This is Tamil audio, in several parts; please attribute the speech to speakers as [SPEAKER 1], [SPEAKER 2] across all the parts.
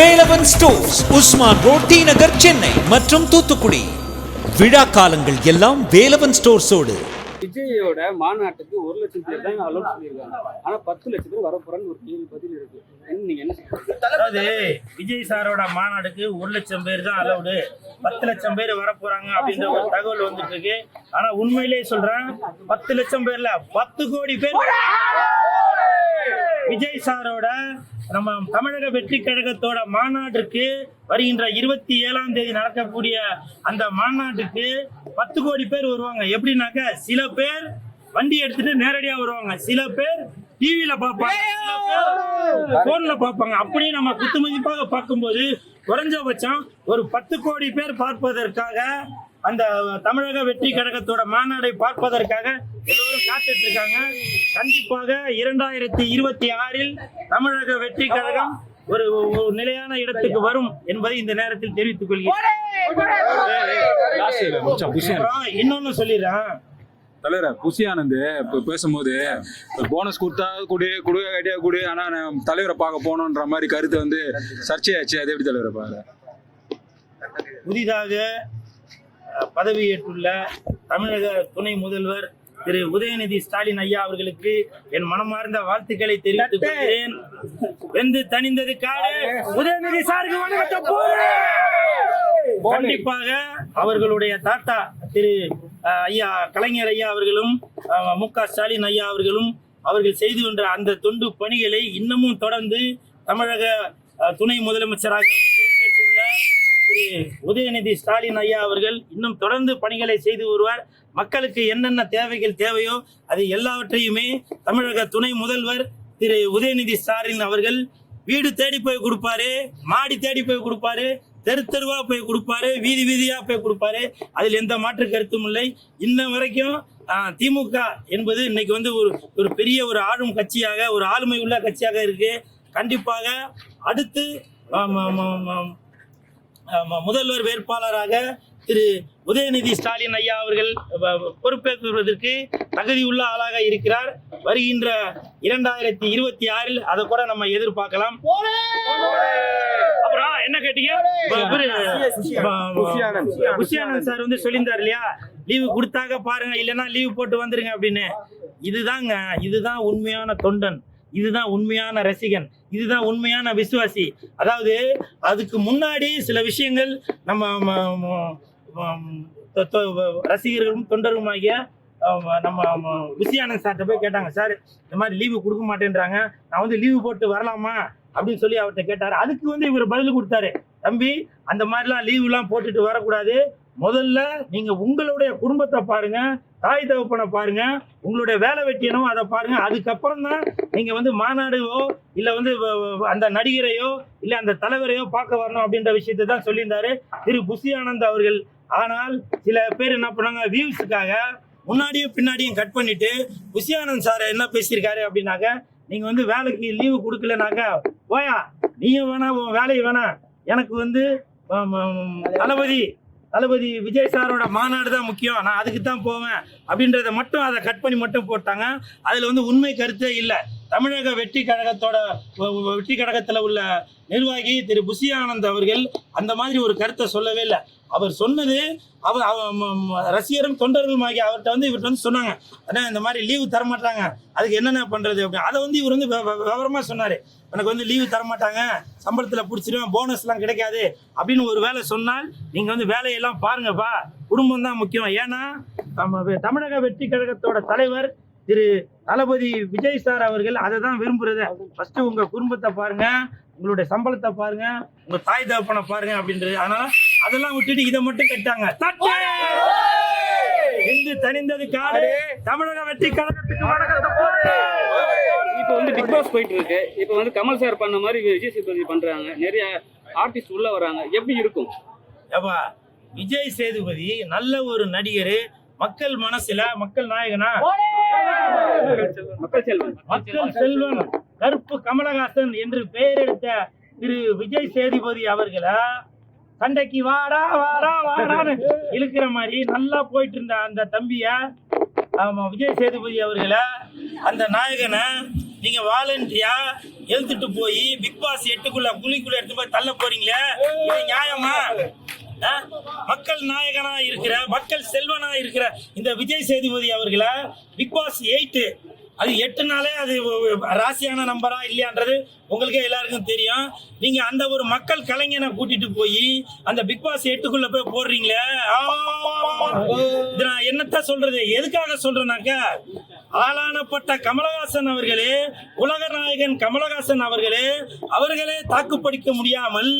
[SPEAKER 1] Velavan stores Usman road D Nagar Chennai மற்றும் தூத்துக்குடி. விழா காலங்கள் எல்லாம் வேலவன் ஸ்டோர்ஸோடு.
[SPEAKER 2] விஜயோட மாநாட்டுக்கு ஒரு லட்சம் பேர் தான் அலோட் பண்ணியிருக்காங்க ஆனா பத்து லட்சம் பேர் வரப்போறான்னு ஒரு கேள்வி பதில் இருக்கு. என்ன நீங்க என்ன?
[SPEAKER 3] அதாவது விஜய் சாரோட மாநாடுக்கு ஒரு லட்சம் பேர் தான் அலௌடு பத்து லட்சம் பேர் வரப்போறாங்க அப்படின்ற ஒரு தகவல் வந்துட்டு இருக்கு. ஆனா உண்மையிலேயே சொல்றேன் பத்து லட்சம் பேர்ல பத்து கோடி பேர் விஜய் சாரோட நம்ம தமிழக வெற்றி கழகத்தோட மாநாட்டிற்கு வருகின்ற இருபத்தி ஏழாம் தேதி நடக்கக்கூடிய அந்த மாநாட்டுக்கு பத்து கோடி பேர் வருவாங்க. எப்படின்னாக்க சில பேர் வண்டி எடுத்துட்டு நேரடியா வருவாங்க. சில பேர் டிவியில பார்ப்பாங்க. போன்ல பார்ப்பாங்க. அப்படியே நம்ம குத்துமதிப்பாக பார்க்கும்போது குறைஞ்சபட்சம் ஒரு பத்து கோடி பேர் பார்ப்பதற்காக அந்த தமிழக வெற்றி கழகத்தோட மாநாடை பார்ப்பதற்காக எல்லோரும் காத்துட்டு இருக்காங்க கண்டிப்பாக இரண்டாயிரத்தி இருபத்தி ஆறில் தமிழக வெற்றி கழகம் ஒரு ஒரு நிலையான இடத்துக்கு வரும் என்பதை இந்த நேரத்தில் தெரிவித்துக் கொள்கிறேன். இன்னொன்னு சொல்லிடுறேன்.
[SPEAKER 4] தலைவர் புசி ஆனந்த் இப்போ பேசும்போது போனஸ் கொடுத்தா கொடு கொடு ஐடியா கொடு ஆனால் நான் தலைவரை பார்க்க போகணுன்ற மாதிரி கருத்து வந்து சர்ச்சையாச்சு. அது எப்படி தலைவரை பாரு
[SPEAKER 3] புதிதாக பதவியேற்றுள்ள தமிழக துணை முதல்வர் திரு உதயநிதி ஸ்டாலின் ஐயா அவர்களுக்கு என் மனமார்ந்த வாழ்த்துக்களை தெரிவித்துக் கொள்கிறேன். வெந்து தணிந்தது காடு உதயநிதி சாருக்கு. கண்டிப்பாக அவர்களுடைய தாத்தா திரு ஐயா கலைஞர் ஐயா அவர்களும் மு க ஸ்டாலின் ஐயா அவர்களும் அவர்கள் செய்து கொண்ட அந்த தொண்டு பணிகளை இன்னமும் தொடர்ந்து தமிழக துணை முதலமைச்சராக திரு உதயநிதி ஸ்டாலின் ஐயா அவர்கள் இன்னும் தொடர்ந்து பணிகளை செய்து வருவார். மக்களுக்கு என்னென்ன தேவைகள் தேவையோ அது எல்லாவற்றையுமே தமிழக துணை முதல்வர் திரு உதயநிதி ஸ்டாலின் அவர்கள் வீடு தேடி போய் கொடுப்பாரு மாடி தேடி போய் கொடுப்பாரு தெரு தெருவா போய் கொடுப்பாரு வீதி வீதியா போய் கொடுப்பாரு. அதில் எந்த மாற்று கருத்தும் இல்லை. இன்ன வரைக்கும் திமுக என்பது இன்னைக்கு வந்து ஒரு ஒரு பெரிய ஒரு ஆளும் கட்சியாக ஒரு ஆளுமை உள்ள கட்சியாக இருக்கு. கண்டிப்பாக அடுத்து ஆம், ஆம், ஆம், ஆம், ஆமா, முதல்வர் வேட்பாளராக திரு உதயநிதி ஸ்டாலின் ஐயா அவர்கள் பொறுப்பேற்றுவதற்கு தகுதியுள்ள ஆளாக இருக்கிறார். வருகின்ற இரண்டாயிரத்தி இருபத்தி ஆறில் அதை கூட நம்ம எதிர்பார்க்கலாம். அப்புறம் என்ன கேட்டீங்க? புஷியானந்த் சார் வந்து சொல்லியிருந்தார் இல்லையா? லீவு கொடுத்தாக பாருங்க இல்லைன்னா லீவு போட்டு வந்துருங்க அப்படின்னு. இதுதாங்க இதுதான் உண்மையான தொண்டன். இதுதான் உண்மையான ரசிகன். இதுதான் உண்மையான விசுவாசி. அதாவது அதுக்கு முன்னாடி சில விஷயங்கள் நம்ம ரசிகர்களும் தொண்டர்களுமாகிய நம்ம விசியானந்த் சார்கிட்ட போய் கேட்டாங்க சார் இந்த மாதிரி லீவு கொடுக்க மாட்டேன்றாங்க. நான் வந்து லீவு போட்டு வரலாமா? அப்படின்னு சொல்லி அவர்கிட்ட கேட்டார். அதுக்கு வந்து இவர் பதில் கொடுத்தாரு. தம்பி அந்த மாதிரிலாம் லீவுலாம் போட்டுட்டு வரக்கூடாது. முதல்ல நீங்கள் உங்களுடைய குடும்பத்தை பாருங்கள் தாய் தகப்பனை பாருங்க உங்களுடைய வேலை வெட்டியனோ அதை பாருங்க. அதுக்கப்புறம் தான் நீங்க வந்து மாநாடுவோ இல்ல வந்து வ- அந்த நடிகரையோ இல்ல அந்த தலைவரையோ பார்க்க வரணும் அப்படின்ற விஷயத்தை தான் சொல்லியிருந்தாரு திரு புஷி ஆனந்த் அவர்கள். ஆனால் சில பேர் என்ன பண்ணாங்க வியூஸுக்காக முன்னாடியும் பின்னாடியும் கட் பண்ணிட்டு புஷி ஆனந்த் சார் என்ன பேசியிருக்காரு அப்படின்னாக்க நீங்க வந்து வேலைக்கு லீவு கொடுக்கலனாக்க போயா நீயும் வேணா உன் வேலையை வேணாம் எனக்கு வந்து தளபதி தளபதி விஜய் சாரோட மாநாடு தான் முக்கியம். நான் அதுக்கு தான் போவேன். அப்படின்றத மட்டும் அதை கட் பண்ணி மட்டும் போட்டாங்க. அதில் வந்து உண்மை கருத்தே இல்லை. தமிழக வெற்றி கழகத்தோட வெற்றி கழகத்தில் உள்ள நிர்வாகி திரு புஷி ஆனந்த் அவர்கள் அந்த மாதிரி ஒரு கருத்தை சொல்லவே இல்லை. அவர் சொன்னது அவர் அவ- ம- ரசிகரும் தொண்டர்களும் ஆகிய அவர்கிட்ட வந்து இவர்கிட்ட வந்து சொன்னாங்க. அண்ணா இந்த மாதிரி லீவு தரமாட்டாங்க அதுக்கு என்னென்ன பண்றது அப்படின்னு. அதை வந்து இவர் வந்து வ- வ- விவரமா சொன்னாரு. எனக்கு வந்து லீவு தரமாட்டாங்க சம்பளத்தில் பிடிச்சிருவேன் போனஸ்லாம் கிடைக்காது. அப்படின்னு ஒரு வேலை சொன்னால் நீங்கள் வந்து வேலையெல்லாம் பாருங்கப்பா. குடும்பம் தான் முக்கியம். ஏன்னா தமிழக வெற்றி கழகத்தோட தலைவர் திரு தளபதி விஜய் சார் அவர்கள் அதை தான் விரும்புறது. ஃபர்ஸ்ட் உங்க குடும்பத்தை பாருங்க. உங்களுடைய சம்பளத்தை பாருங்க உங்க தாய் தகப்பனை பாருங்க அப்படின்றது. அதனால அதெல்லாம் விட்டுட்டு இதை மட்டும் கட்டாங்க. தட்டு! எங்கு தனிந்தது காடு தமிழக வெற்றி கழகத்துக்கு!
[SPEAKER 2] இப்போ வந்து பிக் பாஸ் போயிட்டு இருக்கு. இப்போ வந்து கமல் சார் பண்ண மாதிரி விஜய் சேதுபதி பண்றாங்க. நிறைய ஆர்டிஸ்ட் உள்ள வராங்க. எப்படி இருக்கும்?
[SPEAKER 3] ஏப்பா விஜய் சேதுபதி நல்ல ஒரு நடிகர். மக்கள் மனசுல மக்கள் நாயகனா?
[SPEAKER 2] மக்கள் செல்வன்.
[SPEAKER 3] மக்கள் செல்வன். கருப்பு கமலஹாசன் என்று பெயர் எடுத்த திரு விஜய் சேதுபதி அவர்களை? சண்டைக்கு வாடா வாடா வாடான்னு இழுக்கிற மாதிரி நல்லா போயிட்டு இருந்த அந்த தம்பிய ஆமா விஜய் சேதுபதி அவர்களை? அந்த நாயகனை நீங்க வாலண்டியா எழுத்துட்டு போய் பிக் பாஸ் எட்டுக்குள்ள குழிக்குள்ள எடுத்து போய் தள்ள போறீங்களே? இது நியாயமா? மக்கள் நாயகனா இருக்கிற மக்கள் செல்வனா இருக்கிற இந்த விஜய் சேதுபதி அவர்களை? பிக் பாஸ் எயிட்டு அது எட்டு நாளே அது ராசியான நம்பரா இல்லையான்றது உங்களுக்கே எல்லாருக்கும் தெரியும். நீங்க அந்த ஒரு மக்கள் கலைஞனை கூட்டிட்டு போய் அந்த பிக் பாஸ் எட்டுக்குள்ள போய் போடுறீங்களே? ஆ! இது நான் என்னத்த சொல்றது? எதுக்காக சொல்றேனாக்க ஆளானப்பட்ட கமலஹாசன் அவர்களே உலக நாயகன் கமலஹாசன் அவர்களே அவர்களே தாக்குப்பிடிக்க முடியாமல்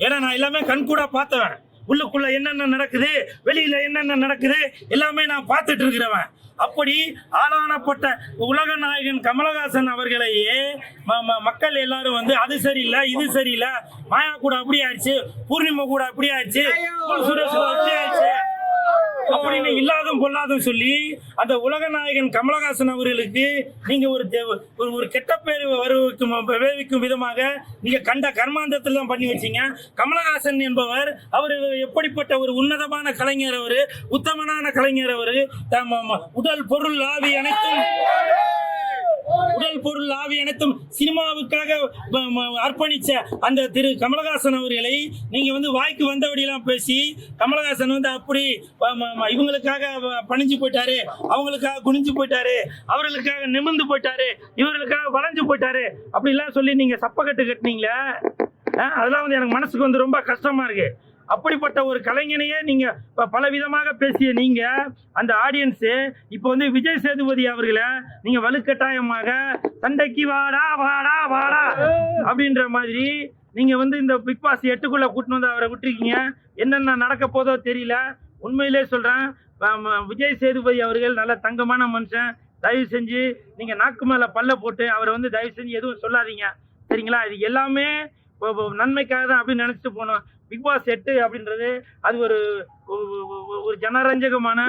[SPEAKER 3] ஏன்னா நான் எல்லாமே கண்கூடா பார்த்தவன். உள்ளுக்குள்ள என்னென்ன நடக்குது? வெளியில என்னென்ன நடக்குது? எல்லாமே நான் பார்த்துட்டு இருக்கிறவன். அப்படி ஆளானப்பட்ட உலக நாயகன் கமலஹாசன் அவர்களையே மக்கள் எல்லாரும் வந்து அது சரியில்லை இது சரியில்லை. மாயா கூட அப்படி ஆயிடுச்சு. பூர்ணிமா கூட அப்படி ஆயிடுச்சு. சுரேஷ் அப்படி ஆயிடுச்சு. அப்படின்னு இல்லாதும் பொல்லாதும் சொல்லி அந்த உலக நாயகன் கமலஹாசன் அவர்களுக்கு நீங்க ஒரு ஒரு ஒரு கெட்ட பேர் வருவிக்கும் விளைவிக்கும் விதமாக நீங்க கண்ட கர்மாந்தத்தில் தான் பண்ணி வச்சீங்க. கமலஹாசன் என்பவர் அவர் எப்படிப்பட்ட ஒரு உன்னதமான கலைஞர் அவர் உத்தமனான கலைஞர் அவர் தம் உடல் பொருள் ஆவி அனைத்தும் உடல் பொருள் ஆவி அனைத்தும் சினிமாவுக்காக அர்ப்பணிச்ச அந்த திரு கமலஹாசன் அவர்களை நீங்க வந்து வாய்க்கு வந்தபடியெல்லாம் பேசி கமலஹாசன் வந்து அப்படி இவங்களுக்காக வ- பணிஞ்சு போயிட்டாரு அவங்களுக்காக குனிஞ்சு போயிட்டாரு அவர்களுக்காக நிமிர்ந்து போயிட்டாரு இவர்களுக்காக வளைஞ்சு போயிட்டாரு அப்படிலாம் சொல்லி நீங்க சப்பக்கட்டு கட்டினீங்களே அதெல்லாம் வந்து எனக்கு மனசுக்கு வந்து ரொம்ப கஷ்டமா இருக்கு. அப்படிப்பட்ட ஒரு கலைஞனையே நீங்க பல விதமாக பேசிய நீங்க அந்த ஆடியன்ஸு இப்போ வந்து விஜய் சேதுபதி அவர்களை நீங்க வலுக்கட்டாயமாக சண்டைக்கு வாடா வாடா வாடா அப்படின்ற மாதிரி நீங்க வந்து இந்த பிக் பாஸ் எட்டுக்குள்ள கூட்டிட்டு வந்து அவரை விட்டுருக்கீங்க. என்னென்ன நடக்க போதோ தெரியல. உண்மையிலே சொல்றேன் விஜய் சேதுபதி அவர்கள் நல்ல தங்கமான மனுஷன். தயவு செஞ்சு நீங்க நாக்கு மேல பல்ல போட்டு அவரை வந்து தயவு செஞ்சு எதுவும் சொல்லாதீங்க. சரிங்களா? இது எல்லாமே நன்மைக்காக தான் அப்படின்னு நினைச்சிட்டு போனோம். பிக் பாஸ் எட்டு அப்படின்றது அது ஒரு ஒரு ஜனரஞ்சகமான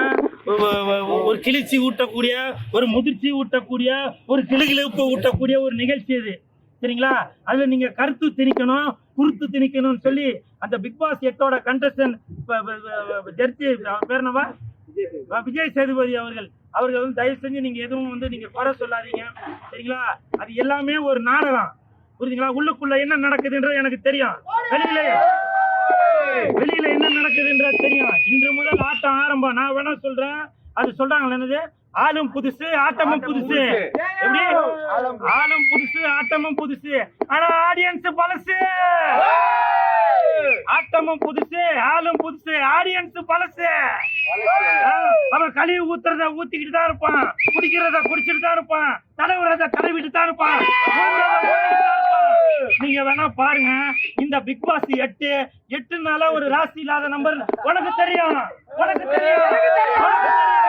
[SPEAKER 3] ஒரு கிழிச்சி ஊட்டக்கூடிய ஒரு முதிர்ச்சி ஊட்டக்கூடிய ஒரு கிளுகிழுப்பு ஊட்டக்கூடிய ஒரு நிகழ்ச்சி அது சரிங்களா? அதுல நீங்க கருத்து திணிக்கணும் குருத்து திணிக்கணும்னு சொல்லி அந்த பிக் பாஸ் எட்டோட கண்டஸ்டன் ஜட்ஜி பேர் விஜய் சேதுபதி அவர்கள். அவர்கள் வந்து தயவு செஞ்சு நீங்க எதுவும் வந்து நீங்க குறை சொல்லாதீங்க. சரிங்களா? அது எல்லாமே ஒரு நாடகம். புரியுதுங்களா? உள்ளுக்குள்ள என்ன நடக்குதுன்றது எனக்கு தெரியும். வெளியில. வெளியில என்ன நடக்குதுன்றது தெரியும். இன்று முதல் ஆட்டம் ஆரம்பம். நான் வேணா சொல்றேன். அது சொல்றாங்களா என்னது? ஆளும் புதுசு ஆட்டமும் புதுசு. எப்படி? ஆளும் புதுசு. ஆட்டமும் புதுசு. ஆனா ஆடியன்ஸ் பழசு ஆட்டமும் புதுசு ஆளும் புதுசு ஆடியன்ஸ் பழசு. அவன் கழிவு ஊத்துறத ஊத்திக்கிட்டு தான் இருப்பான். குடிக்கிறத குடிச்சிட்டு தான் இருப்பான். தலைவரத தலைவிட்டு தான் இருப்பான். நீங்க வேணா பாருங்க இந்த பிக் பாஸ் எட்டு எட்டுனால ஒரு ராசி இல்லாத நம்பர் உனக்கு தெரியும். உனக்கு தெரியும். உனக்கு தெரியும்.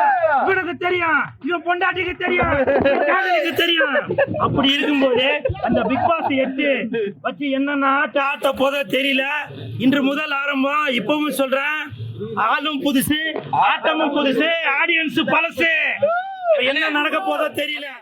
[SPEAKER 3] இவனுக்கு தெரியும். இவன் பொண்டாட்டிக்கு தெரியும். இவன் காதலிக்கு தெரியும். அப்படி இருக்கும்போது அந்த பிக் பாஸ் எட்டு வச்சு என்னன்னா ஆட்ட ஆட்ட போத தெரியல. இன்று முதல் ஆரம்பம். இப்பவும் சொல்றேன். ஆளும் புதுசு ஆட்டமும் புதுசு ஆடியன்ஸ் பழசு. என்ன நடக்க போதோ தெரியல.